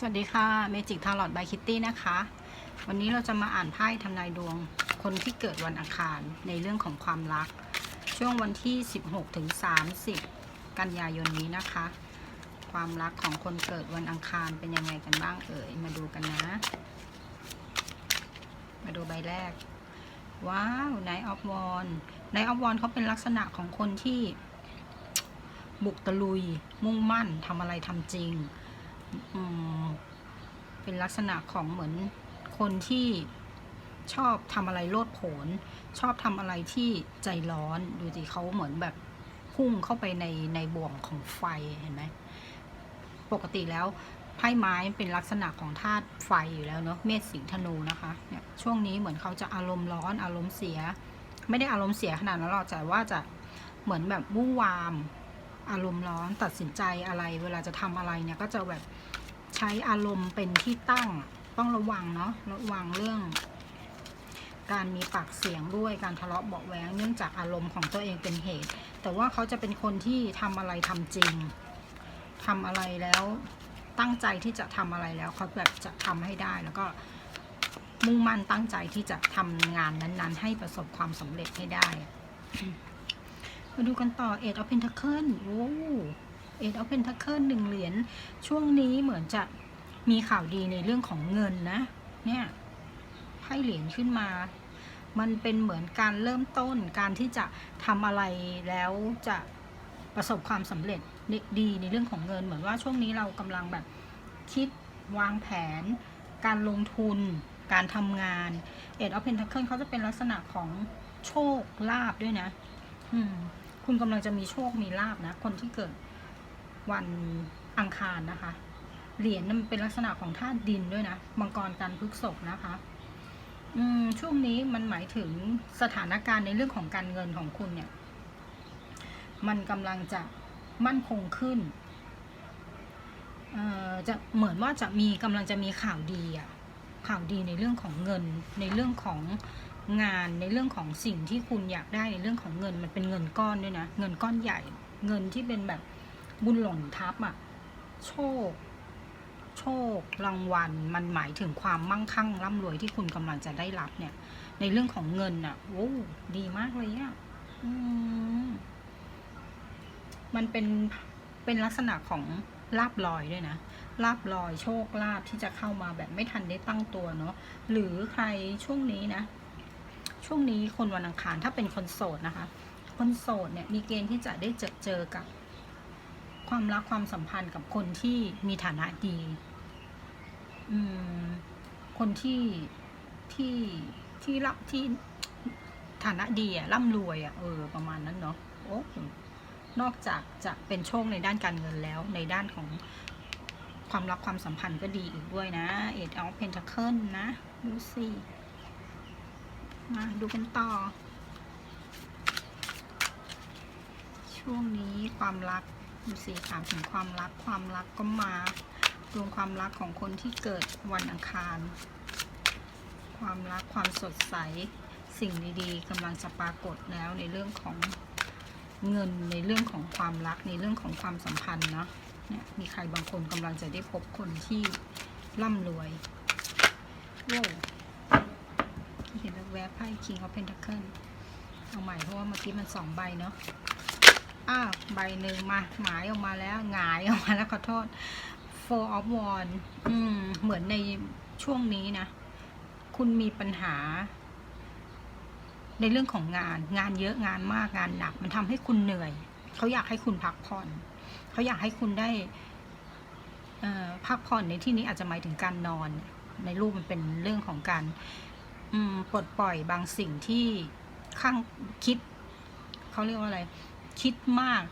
สวัสดีค่ะเมจิกทาร์ลอตบายคิตตี้นะคะ วันนี้เราจะมาอ่านไพ่ทำนายดวง คนที่เกิดวันอังคารในเรื่องของความรัก ช่วงวันที่ 16ถึง30 กันยายนนี้นะคะ ความรักของคนเกิดวันอังคารเป็นยังไงกันบ้างเอ่ยมาดูกันนะ มาดูใบแรก ว้าวไนออฟวอนไนออฟวอนเขาเป็นลักษณะของคนที่บุกตะลุย มุ่งมั่นทำอะไรทำจริง เป็นลักษณะของเหมือนคนที่ชอบทำอะไรโลดโผน ชอบทำอะไรที่ใจร้อน ดูสิเขาเหมือนแบบพุ่งเข้าไปในในบ่วงของไฟเห็นไหมปกติแล้วไพ่ไม้เป็นลักษณะของธาตุไฟอยู่แล้วเนาะเมษสิงธนูนะคะเนี่ยช่วงนี้เหมือนเขาจะอารมณ์ร้อนอารมณ์เสีย ไม่ได้อารมณ์เสียขนาดนั้นหรอกแต่ว่าจะเหมือนแบบวุ่วาม อารมณ์ร้อนตัดสินใจอะไร เวลาจะทำอะไรเนี่ยก็จะแบบใช้อารมณ์เป็นที่ตั้งต้องระวังเนาะระวังเรื่อง การมีปากเสียงด้วยการทะเลาะเบาะแว้งเนื่องจากอารมณ์ของตัวเองเป็นเหตุ แต่ว่าเขาจะเป็นคนที่ทำอะไรทำจริงทำอะไรแล้วตั้งใจที่จะทำอะไรแล้วเขาแบบจะทำให้ได้แล้วก็มุ่งมั่นตั้งใจที่จะทำงานนั้น ๆ ให้ประสบความสำเร็จให้ได้ มาดูกันต่อเอ็ดออฟเพนทัคเคิลโอ้เอ็ดออฟเพนทัคเคิลหนึ่งเหรียญช่วงนี้เหมือนจะมีข่าวดีในเรื่องของเงินนะ เนี่ยไพ่เหรียญขึ้นมา มันเป็นเหมือนการเริ่มต้นการที่จะทำอะไรแล้วจะประสบความสำเร็จดีในเรื่องของเงิน เหมือนว่าช่วงนี้เรากำลังแบบคิดวางแผน การลงทุน การทำงานเอ็ดออฟเพนทัคเคิลเขาจะเป็นลักษณะของโชคลาภด้วยนะ อืม คุณกำลังจะมีโชคมีลาบนะ คนที่เกิดวันอังคารนะคะ เหรียญมันเป็นลักษณะของธาตุดินด้วยนะมังกรกันพฤกษกนะคะอืมช่วงนี้มันหมายถึงสถานการณ์ในเรื่องของการเงินของคุณเนี่ย มันกำลังจะมั่นคงขึ้นจะเหมือนว่าจะมีกำลังจะมีข่าวดีอะข่าวดีในเรื่องของเงินในเรื่องของ งานในเรื่องของสิ่งที่คุณอยากได้ในเรื่องของเงินมันเป็นเงินก้อนด้วยนะ เงินก้อนใหญ่ เงินที่เป็นแบบบุญหล่นทับอะโชค โชครางวัลมันหมายถึงความมั่งคั่งร่ำรวยที่คุณกำลังจะได้รับเนี่ย ในเรื่องของเงินอะโอ้ดีมากเลยอะมมันเป็นเป็นลักษณะของลาบลอยด้วยนะลาบลอยโชคลาบที่จะเข้ามาแบบไม่ทันได้ตั้งตัวเนาะหรือใครช่วงนี้นะ ช่วงนี้คนวันอังคารถ้าเป็นคนโสดนะคะ คนโสดเนี่ยมีเกณฑ์ที่จะได้เจอเจอกับ ความรักความสัมพันธ์กับคนที่มีฐานะดีอืมคนที่ที่ที่รับที่ฐานะดีอะร่ำรวยอะเออประมาณนั้นเนาะโอ้นอกจากจะเป็นโชคในด้านการเงินแล้ว ในด้านของความรักความสัมพันธ์ก็ดีอีกด้วยนะเอ็ดออฟเพนท c เคิลนะ ดูสิ มาดูกันต่อ ช่วงนี้ความรักดูสิถามถึงความรักความรักก็มาดวงความรักของคนที่เกิดวันอังคาร ความรักความสดใสสิ่งดีๆกำลังจะปรากฏแล้วในเรื่องของเงินในเรื่องของความรักในเรื่องของความสัมพันธ์เนาะเนี่ยมีใครบางคนกำลังจะได้พบคนที่ร่ำรวยโว้ วเห็นแวบไพ่ King of Pentacle เอาใหม่เพราะว่าเมื่อกี้มันสองใบเนาะอ้าวใบหนึ่งมาหงายออกมาแล้วหงายออกมาแล้วขอโทษ Four of Wands อืม เหมือนในช่วงนี้นะ คุณมีปัญหา ในเรื่องของงาน งานเยอะงานมากงานหนัก มันทำให้คุณเหนื่อย เขาอยากให้คุณพักผ่อน เขาอยากให้คุณได้พักผ่อนในที่นี้อาจจะหมายถึงการนอน ในรูปมันเป็นเรื่องของการ ปลดปล่อยบางสิ่งที่ข้างคิดเขาเรียกว่าอะไร คิดมาก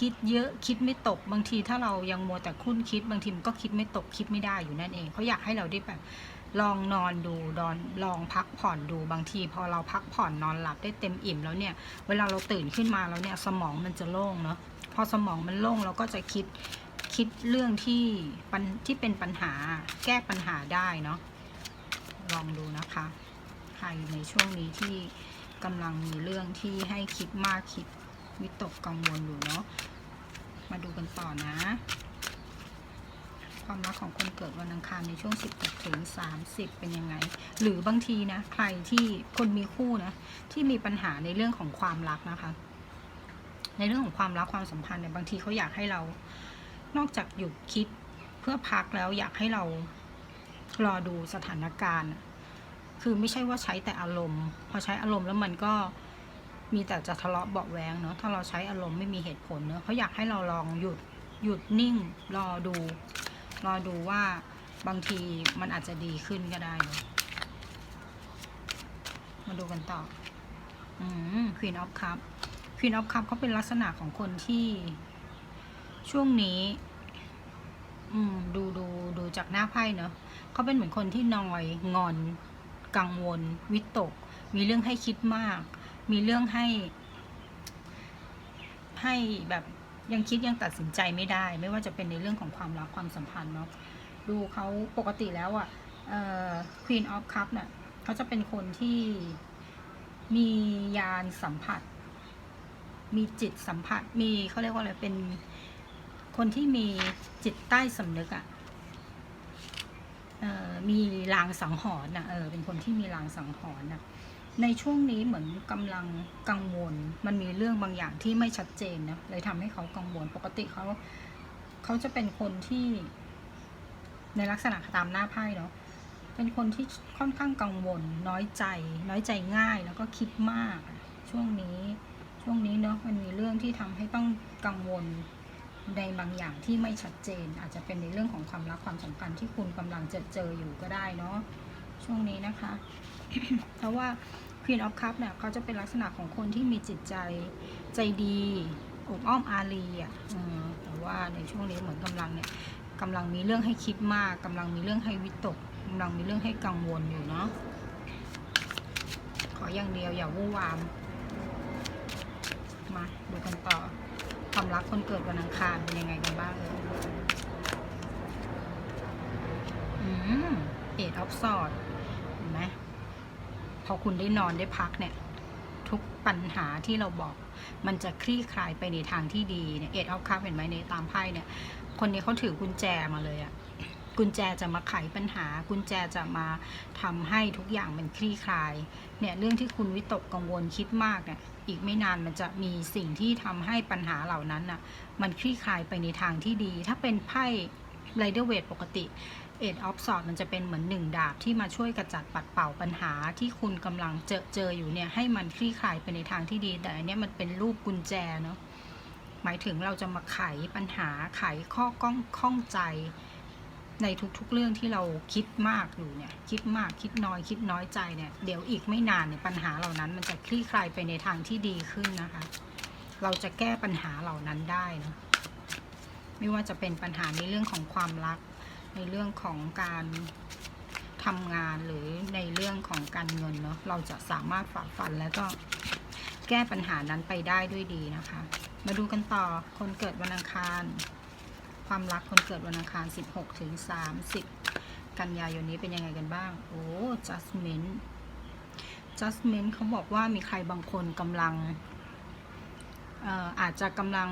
คิดเยอะคิดไม่ตกบางทีถ้าเรายังมัวแต่คุ้นคิด บางทีมันก็คิดไม่ตกคิดไม่ได้อยู่นั่นเองเขาอยากให้เราได้แบบลองนอนดูดอนลองพักผ่อนดูบางที พอเราพักผ่อนนอนหลับได้เต็มอิ่มแล้วเนี่ย เวลาเราตื่นขึ้นมาแล้วเนี่ย สมองมันจะโล่งเนาะพอสมองมันโล่งเราก็จะคิดคิดเรื่องที่ปัญที่เป็นปัญหาแก้ปัญหาได้เนาะ ลองดูนะคะ ใครในช่วงนี้ที่กำลังมีเรื่องที่ให้คิดมากคิดวิตกกังวลอยู่เนาะมาดูกันต่อนะ ความรักของคนเกิดวันอังคารในช่วง 16ถึง30 เป็นยังไง หรือบางทีนะ ใครที่คนมีคู่นะ ที่มีปัญหาในเรื่องของความรักนะคะ ในเรื่องของความรักความสัมพันธ์เนี่ยบางทีเขาอยากให้เรา นอกจากหยุดคิดเพื่อพักแล้วอยากให้เรา รอดูสถานการณ์ คือไม่ใช่ว่าใช้แต่อารมณ์ พอใช้อารมณ์แล้วมันก็มีแต่จะทะเลาะเบาแวงเนาะถ้าเราใช้อารมณ์ไม่มีเหตุผลเนาะเขาอยากให้เราลองหยุดหยุดนิ่งรอดู รอดูว่าบางทีมันอาจจะดีขึ้นก็ได้นะมาดูกันต่ออืม Queen of Cup Queen of Cup เขาเป็นลักษณะของคนที่ช่วงนี้ อืมดูดูดูจากหน้าไพ่เนาะเขาเป็นเหมือนคนที่นอยงอน กังวล วิตก มีเรื่องให้คิดมาก มีเรื่องให้ ให้แบบยังคิดยังตัดสินใจไม่ได้ ไม่ว่าจะเป็นในเรื่องของความรักความสัมพันธ์เนาะดูเขาปกติแล้วอะ่ะเอ่อ Queen of Cup เนี่ยเขาจะเป็นคนที่มียานสัมผัส มีจิตสัมผัส มีเขาเรียกว่าอะไรเป็น คนที่มีจิตใต้สำนึกอะ่ะมีลางสังหรณ์นะเออเป็นคนที่มีลางสังหรณ์นะในช่วงนี้เหมือนกำลังกังวล มันมีเรื่องบางอย่างที่ไม่ชัดเจนนะเลยทำให้เขากังวลปกติเขาเขาจะเป็นคนที่ ในลักษณะตามหน้าไพ่เนาะเป็นคนที่ค่อนข้างกังวล น้อยใจ น้อยใจง่ายแล้วก็คิดมาก ช่วงนี้ช่วงนี้เนาะมันมีเรื่องที่ทำให้ต้องกังวล ในบางอย่างที่ไม่ชัดเจน อาจจะเป็นในเรื่องของความรักความสัมพันธ์ที่คุณกำลังจะเจออยู่ก็ได้เนาะช่วงนี้นะคะ เพราะว่า Queen of Cup เนี่ยเขาจะเป็นลักษณะของคนที่มีจิตใจใจดีอบอ้อมอารีอะแต่ว่าในช่วงนี้เหมือนกำลังเนี่ยกำลังมีเรื่องให้คิดมากกำลังมีเรื่องให้วิตกกำลังมีเรื่องให้กังวลอยู่เนาะขออย่างเดียวอย่าวู่วาม มาดูกันต่อ ความรักคนเกิดวันอังคารเป็นยังไงกันบ้างเลยอืมเอ็ดออฟสอดเห็นไหมพอคุณได้นอนได้พักเนี่ย ทุกปัญหาที่เราบอก มันจะคลี่คลายไปในทางที่ดีเนี่ยเอ็ดออฟคัพเห็นไหมในตามไพ่เนี่ย คนนี้เขาถือกุญแจมาเลยอะ กุญแจจะมาไขปัญหา กุญแจจะมาทำให้ทุกอย่างมันคลี่คลาย เนี่ยเรื่องที่คุณวิตกกังวลคิดมากเนี่ยอีกไม่นานมันจะมีสิ่งที่ทำให้ปัญหาเหล่านั้นน่ะมันคลี่คลายไปในทางที่ดี ถ้าเป็นไพ่ไรเดอร์เวทปกติเอ็ดออฟสอดมันจะเป็นเหมือนหนึ่งดาบที่มาช่วยกระจัดปัดเป่าปัญหาที่คุณกำลังเจอเจออยู่เนี่ยให้มันคลี่คลายไปในทางที่ดี แต่อันนี้มันเป็นรูปกุญแจเนาะหมายถึงเราจะมาไขปัญหาไขข้อก้องข้องใจ ในทุกๆเรื่องที่เราคิดมากอยู่เนี่ยคิดมากคิดน้อย คิดน้อยใจเนี่ยเดี๋ยวอีกไม่นานเนี่ยปัญหาเหล่านั้น มันจะคลี่คลายไปในทางที่ดีขึ้นนะคะ เราจะแก้ปัญหาเหล่านั้นได้นะไม่ว่าจะเป็นปัญหาในเรื่องของความรัก ในเรื่องของการทำงานหรือในเรื่องของการเงินเนาะเราจะสามารถฝ่าฟันแล้วก็แก้ปัญหานั้นไปได้ด้วยดีนะคะ มาดูกันต่อคนเกิดวันอังคาร ความรักคนเกิดวันอังคาร 16 ถึง 30 กันยายนนี้เป็นยังไงกันบ้าง โอ้ judgment judgment เขาบอกว่ามีใครบางคนกำลังเอ่ออาจจะกำลัง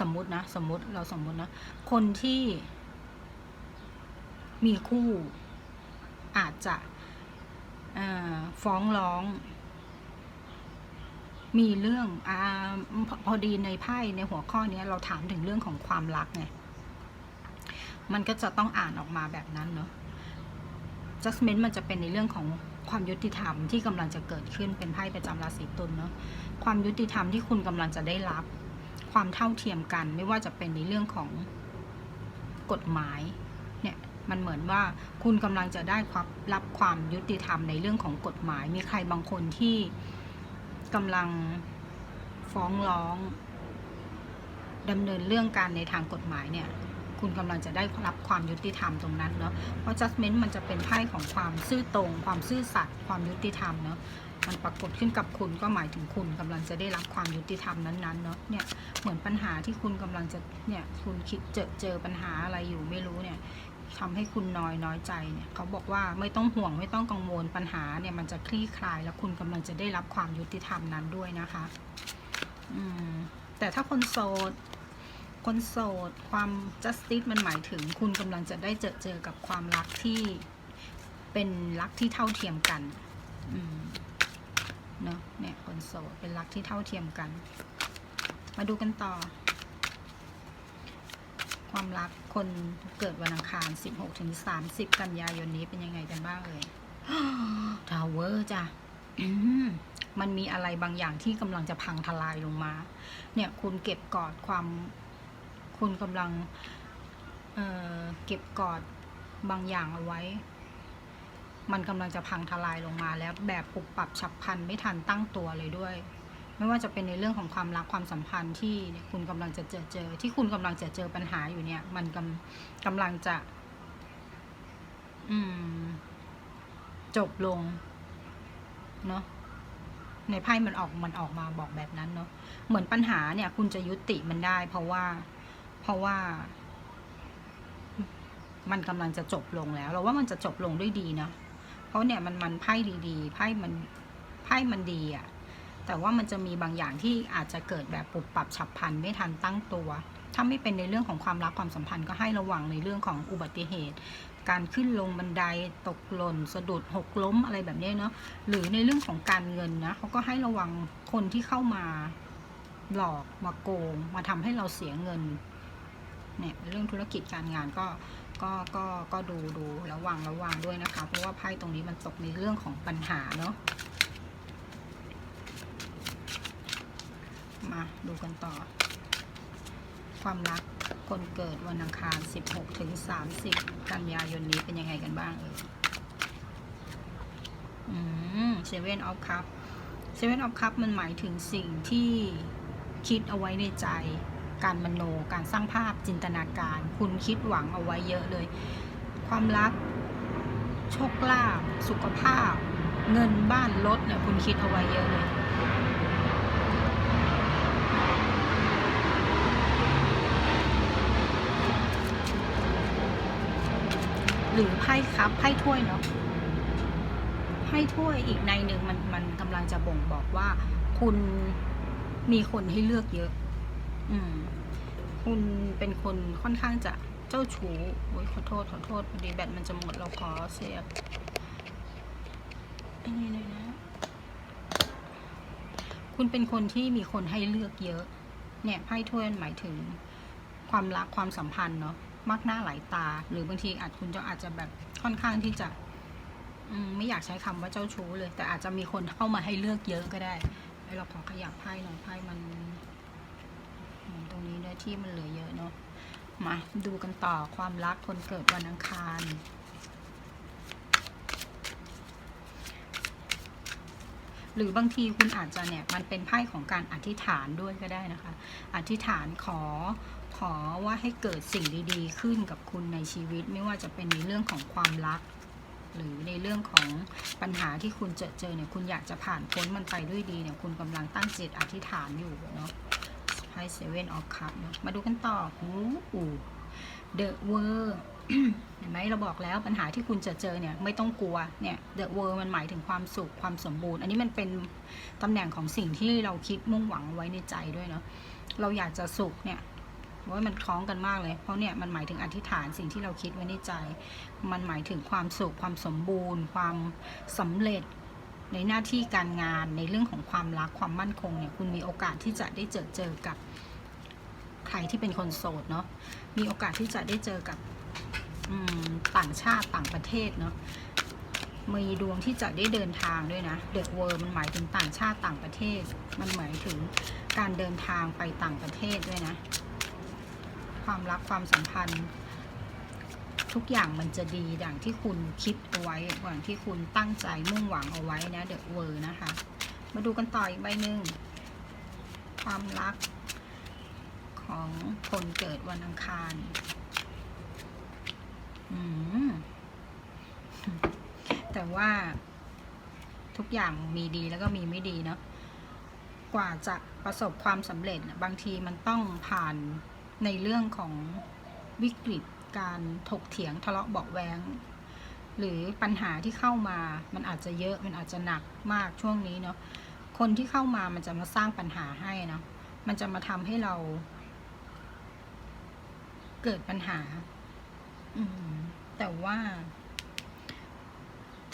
สมมตินะ สมมติเราสมมตินะ คนที่มีคู่อาจจะเออฟ้องร้อง มีเรื่องอาพอพอดีในไพ่ในหัวข้อนี้เราถามถึงเรื่องของความรักไง มันก็จะต้องอ่านออกมาแบบนั้นเนาะ judgment มันจะเป็นในเรื่องของความยุติธรรมที่กำลังจะเกิดขึ้นเป็นไพ่ประจำราศีตุลเนาะ ความยุติธรรมที่คุณกำลังจะได้รับ ความเท่าเทียมกัน ไม่ว่าจะเป็นในเรื่องของกฎหมายเนี่ยมันเหมือนว่าคุณกำลังจะได้ความรับความยุติธรรมในเรื่องของกฎหมาย มีใครบางคนที่กำลังฟ้องร้องดำเนินเรื่องการในทางกฎหมายเนี่ย คุณกำลังจะได้รับความยุติธรรมตรงนั้นเนาะเพราะ judgment มันจะเป็นไพ่ของความซื่อตรง ความซื่อสัตย์ความยุติธรรมเนาะมันปรากฏขึ้นกับคุณก็หมายถึงคุณกำลังจะได้รับความยุติธรรมนั้นๆเนาะเนี่ยเหมือนปัญหาที่คุณกำลังจะเนี่ยคุณคิดเจอเจอปัญหาอะไรอยู่ไม่รู้เนี่ยทำให้คุณน้อยน้อยใจเนี่ยเขาบอกว่าไม่ต้องห่วงไม่ต้องกังวลปัญหาเนี่ยมันจะคลี่คลาย แล้วคุณกำลังจะได้รับความยุติธรรมนั้นด้วยนะคะ อืมแต่ถ้าคนโสด คนโสด ความ justice มันหมายถึงคุณกำลังจะได้เจอเจอกับความรักที่เป็นรักที่เท่าเทียมกันเนาะเนี่ยคนโสดเป็นรักที่เท่าเทียมกัน มาดูกันต่อ ความรักคนเกิดวันอังคาร 16ถึง30 กันยายนนี้เป็นยังไงกันบ้างเอ่ยทาวเวอร์จ้ะมันมีอะไรบางอย่างที่กำลังจะพังทลายลงมา เนี่ยคุณเก็บกอดความ คุณกำลังเเก็บกอดบางอย่างเอาไว้ มันกำลังจะพังทลายลงมาแล้วแบบปุบปรับฉับพลันไม่ทันตั้งตัวเลยด้วย ไม่ว่าจะเป็นในเรื่องของความรักความสัมพันธ์ที่คุณกำลังจะเจอเจอ ที่คุณกำลังจะเจอปัญหาอยู่เนี่ย มันกำกำลังจะ อืม จบลง เนาะในไพ่มันออกมันออกมาบอกแบบนั้นเนาะเหมือนปัญหาเนี่ย คุณจะยุติมันได้ เพราะว่า ราะว่า มันกำลังจะจบลงแล้ว เราว่ามันจะจบลงด้วยดีนะเพราะเนี่ยมันมันไพ่ดีๆไพ่มันไพ่มันดีอะแต่ว่ามันจะมีบางอย่างที่อาจจะเกิดแบบปุบปรับฉับพลันไม่ทันตั้งตัว ถ้าไม่เป็นในเรื่องของความรักความสัมพันธ์ก็ให้ระวังในเรื่องของอุบัติเหตุ การขึ้นลงบันไดตกหล่น สะดุดหกล้มอะไรแบบนี้เนาะหรือในเรื่องของการเงินนะเขาก็ให้ระวังคนที่เข้ามาหลอกมาโกง มาทำให้เราเสียเงิน เนี่ยเรื่องธุรกิจการงานก็ก็ก็ก็ดูดูระวังระวังด้วยนะคะ เพราะว่าไพ่ตรงนี้มันตกในเรื่องของปัญหาเนาะมาดูกันต่อ ความรักคนเกิดวันอังคาร 16 ถึง 30 กันยายนนี้เป็นยังไงกันบ้างเอ่ยอืมเซเว่นออฟคัพเซเว่นออฟคัพมันหมายถึงสิ่งที่คิดเอาไว้ในใจ การมโน การสร้างภาพจินตนาการ คุณคิดหวังเอาไว้เยอะเลย ความรัก โชคลาภสุขภาพ เงินบ้านรถเนี่ยคุณคิดเอาไว้เยอะเลยหรือไพ่ครับไพ่ถ้วยเนาะไพ่ถ้วยอีกในหนึ่งมันมันกำลังจะบ่งบอกว่า คุณมีคนให้เลือกเยอะ คุณเป็นคนค่อนข้างจะเจ้าชู้โอ้ยขอโทษขอโทษพอดีแบตมันจะหมดเราขอเสียบอันนี้เลยนะคุณเป็นคนที่มีคนให้เลือกเยอะ เนี่ยไพ่ถ้วยมันหมายถึงความรักความสัมพันธ์เนาะมากหน้าหลายตา หรือบางทีอาจคุณจะอาจจะแบบค่อนข้างที่จะมไม่อยากใช้คำว่าเจ้าชู้เลย แต่อาจจะมีคนเข้ามาให้เลือกเยอะก็ได้เราขอขยับไพ่หน่อยไพ่มันอืมตรงนี้ด้วย ที่มันเหลือเยอะเนาะมาดูกันต่อความรักคนเกิดวันอังคาร หรือบางทีคุณอาจจะเนี่ยมันเป็นไพ่ของการอธิษฐานด้วยก็ได้นะคะ อธิษฐานขอขอว่าให้เกิดสิ่งดีๆ ขึ้นกับคุณในชีวิต ไม่ว่าจะเป็นในเรื่องของความรัก หรือในเรื่องของปัญหาที่คุณเจอเจอเนี่ยคุณอยากจะผ่านพ้นมันไปด้วยดีเนี่ยคุณกำลังตั้งจิตอธิษฐานอยู่เนาะ ไพ่เซเว่นออฟคัพเนาะมาดูกันต่อหูอูเดอะเวอร์เห็นไหมเราบอกแล้วปัญหาที่คุณจะเจอเนี่ยไม่ต้องกลัวเนี่ยเดอะเวอร์มันหมายถึงความสุขความสมบูรณ์ อันนี้มันเป็นตำแหน่งของสิ่งที่เราคิดมุ่งหวังไว้ในใจด้วยเนาะเราอยากจะสุขเนี่ยว่ามันคล้องกันมากเลย เพราะเนี่ยมันหมายถึงอธิษฐานสิ่งที่เราคิดไว้ในใจ มันหมายถึงความสุขความสมบูรณ์ ความสำเร็จ ในหน้าที่การงานในเรื่องของความรักความมั่นคงเนี่ยคุณมีโอกาสที่จะได้เจอเจอกับใครที่เป็นคนโสดเนาะมีโอกาสที่จะได้เจอกับต่างชาติต่างประเทศเนาะมีดวงที่จะได้เดินทางด้วยนะเดอะเวิร์มันหมายถึงต่างชาติต่างประเทศ มันหมายถึงการเดินทางไปต่างประเทศด้วยนะ ความรักความสัมพันธ์ ทุกอย่างมันจะดีอย่างที่คุณคิดเอาไว้อย่างที่คุณตั้งใจมุ่งหวังเอาไว้นะเดอะเวิร์นะคะ มาดูกันต่ออีกใบหนึ่งความรักของคนเกิดวันอังคารอืมแต่ว่าทุกอย่างมีดีแล้วก็มีไม่ดีเนาะกว่าจะประสบความสำเร็จบางทีมันต้องผ่านในเรื่องของวิกฤต การถกเถียงทะเลาะเบาะแวงหรือปัญหาที่เข้ามามันอาจจะเยอะมันอาจจะหนักมากช่วงนี้เนาะคนที่เข้ามามันจะมาสร้างปัญหาให้เนาะมันจะมาทำให้เรา เกิดปัญหาอืแต่ว่า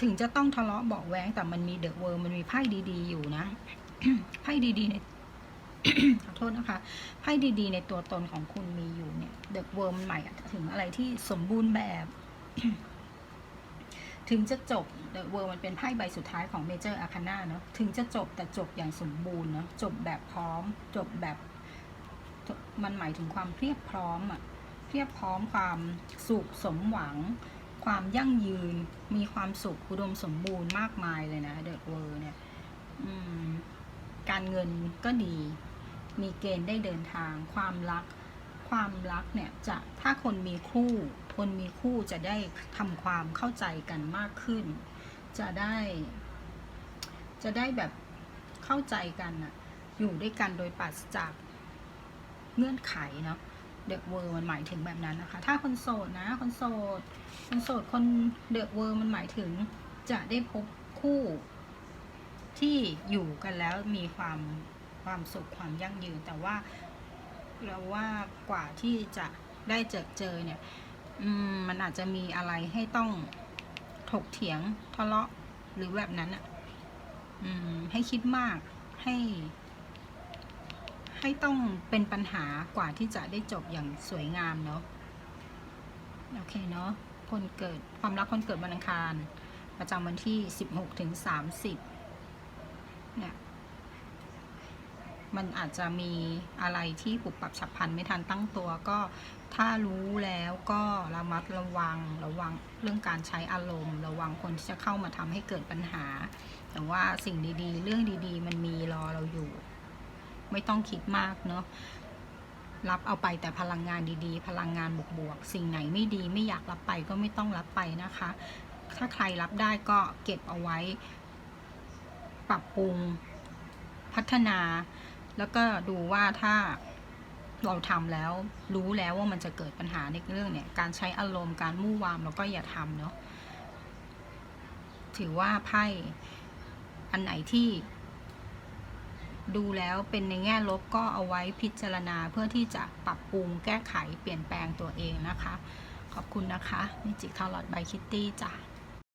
ถึงจะต้องทะเลาะเบาะแว้งแต่มันมีเดอะเวิร์มันมีไพ่ดี ๆ อยู่นะไพ่ดี ๆ ใน ขอโทษนะคะไพ่ดีๆ ในตัวตนของคุณมีอยู่เนี่ยเดอะเวิร์มันหมายถึงอะไรที่สมบูรณ์แบบ ถึงจะจบเดอะเวิร์มมันเป็นไพ่ใบสุดท้ายของเมเจอร์อาคาน่าเนาะถึงจะจบแต่จบอย่างสมบูรณ์เนาะจบแบบพร้อม จบแบบ มันหมายถึงความเพียบพร้อมอะเพียบพร้อมความสุขสมหวัง ความยั่งยืน มีความสุขอุดมสมบูรณ์มากมายเลยนะเดอะเวิร์เนี่ยการเงินก็ดี มีเกณฑ์ได้เดินทาง ความรัก ความรักเนี่ยจะถ้าคนมีคู่ คนมีคู่จะได้ทำความเข้าใจกันมากขึ้น จะได้ จะได้แบบเข้าใจกันอะอยู่ด้วยกันโดยปราศจากเงื่อนไขเนาะเดอะเวิร์มันหมายถึงแบบนั้นนะคะ ถ้าคนโสดนะ คนโสด คนโสด คนเดอะเวิร์มันหมายถึงจะได้พบคู่ที่อยู่กันแล้วมีความ ความสุขความยั่งยืน แต่ว่าเราว่ากว่าที่จะได้เจอเจอเนี่ยมมันอาจจะมีอะไรให้ต้องถกเถียงทะเลาะหรือแบบนั้นอะอืมให้คิดมากให้ ให้ต้องเป็นปัญหากว่าที่จะได้จบอย่างสวยงามเนาะโอเคเนาะคนเกิดความรักคนเกิดวันอังคาร ประจำวันที่ 16 ถึง 30เนี่ย มันอาจจะมีอะไรที่ปรับปรับฉับพลันไม่ทันตั้งตัวก็ถ้ารู้แล้วก็ระมัดระวังระวังเรื่องการใช้อารมณ์ ระวังคนที่จะเข้ามาทำให้เกิดปัญหา แต่ว่าสิ่งดีๆ เรื่องดี ๆ มันมีรอเราอยู่ ไม่ต้องคิดมากเนาะรับเอาไปแต่พลังงานดีๆ พลังงานบวกๆสิ่งไหนไม่ดีไม่อยากรับไปก็ไม่ต้องรับไปนะคะ ถ้าใครรับได้ก็เก็บเอาไว้ ปรับปรุงพัฒนา แล้วก็ดูว่าถ้าเราทำแล้วรู้แล้วว่ามันจะเกิดปัญหาในเรื่องเนี่ย การใช้อารมณ์การมู่วามเราก็อย่าทำเนาะถือว่าไพ่อันไหนที่ ดูแล้วเป็นในแง่ลบก็เอาไว้พิจารณาเพื่อที่จะปรับปรุงแก้ไขเปลี่ยนแปลงตัวเองนะคะ ขอบคุณนะคะมิจิคาร์ลอดบายคิตตี้จ้ะ